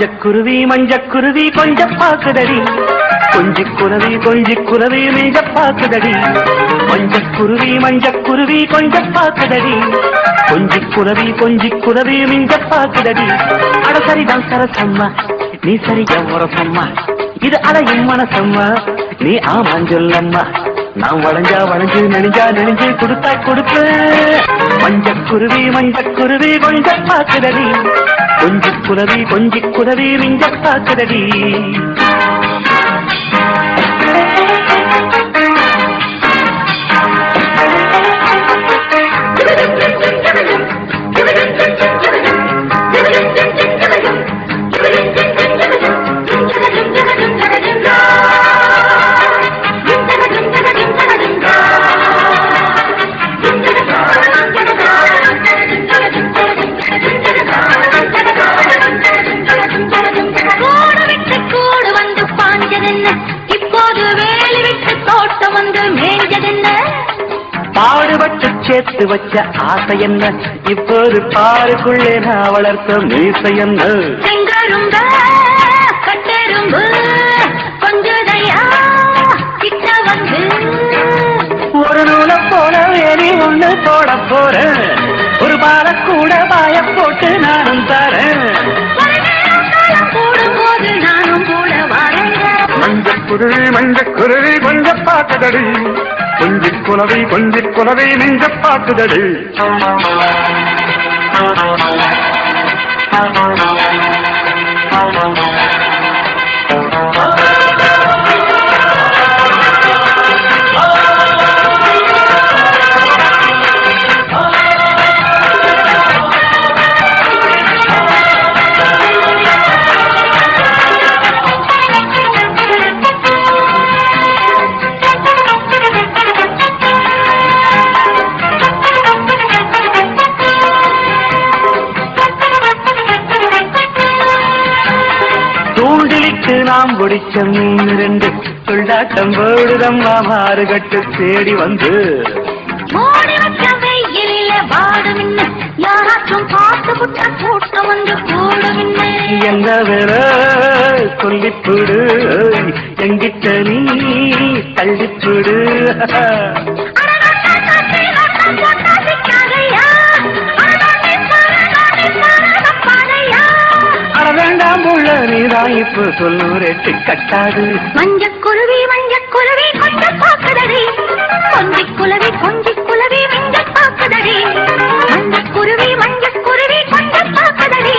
குருவி மஞ்ச குருவி பாக்குதடி கொஞ்சி குருவி கொஞ்சி குருவி மிஞ்ச பாக்குதடி மஞ்சக்குருவி குருவி மஞ்ச குருவி பாக்குதடி கொஞ்சி குருவி கொஞ்சி குருவி மிஞ்ச பாக்குதடி அட சரிதான் சரசம்மா நீ சரி உரசம்மா. இது அலையும் மனசம்மா நீ ஆமாஞ்சொல்லம்மா நான் வளைஞ்சா வளைஞ்சு நெளிஞ்சா நெளிஞ்சு கொடுத்தா கொடுப்பு மஞ்ச குருவி மஞ்ச குருவி கொஞ்ச பாக்குதடி. கொஞ்சி குருவி கொஞ்சி குருவி மிஞ்ச பாக்குதடி. வந்து மேய்ஞ்சதென்ன பாடுபட்டு சேர்த்து வச்ச ஆசை என்ன? இப்போது பாருக்குள்ளே நான் வளர்த்த மீசை என்ன? ஒரு நூலை போல வேலி ஒண்ணு போட போறேன். ஒரு பால கூட பாய போட்டு நானும் தரேன். காலம் போடும்போது நானும் கூட வரேங்க மஞ்ச குருவி மஞ்ச குருவி கொஞ்ச பாக்குதடி கொஞ்சி குலவி கொஞ்சி குலவி நெஞ்ச பாக்குதடி தூண்டிலிட்டு நாம் பிடிச்ச மீன் ரெண்டு. துள்ளாட்டம் போடுதம்மா மாறுகட்டு தேடி வந்து. என்ன வேற சொல்லிப்புடு. எங்கிட்ட நீ தள்ளிப்புடு. நீதான் இப்ப சொல்லூரேட்டு கட்டாது. மஞ்ச குருவி மஞ்ச குருவி கொஞ்ச பாக்குதடி. கொஞ்சி குலவி கொஞ்சி குலவி மிஞ்ச பாக்குதடி. மஞ்ச குருவி மஞ்ச குருவி கொஞ்ச பாக்குதடி.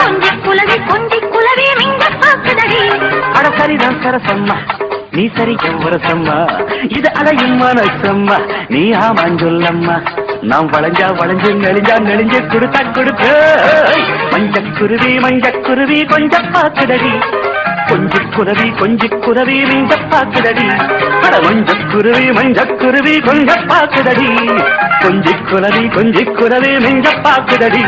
கொஞ்சி குலவி கொஞ்சி குலவி மிஞ்ச பாக்குதடி. அட சரிதான் சரசம்மா. நீ சரி எவ்வரசம்மா இது அலையும் மனசம்மா. நீ ஆமான் சொல்லம்மா. நாம் வளைஞ்சா வளைஞ்சு நெளிஞ்சா நெளிஞ்சு கொடுத்தா கொடுப்ப மஞ்ச குருவி மஞ்ச குருவி கொஞ்சம் பாக்குதடி. கொஞ்சி குருவி கொஞ்சி குருவி மிஞ்ச பாக்குதடி. அட மஞ்ச குருவி மஞ்ச குருவி கொஞ்சம் பாக்குதடி. கொஞ்சி குருவி கொஞ்சி குருவி மிஞ்ச பாக்குதடி.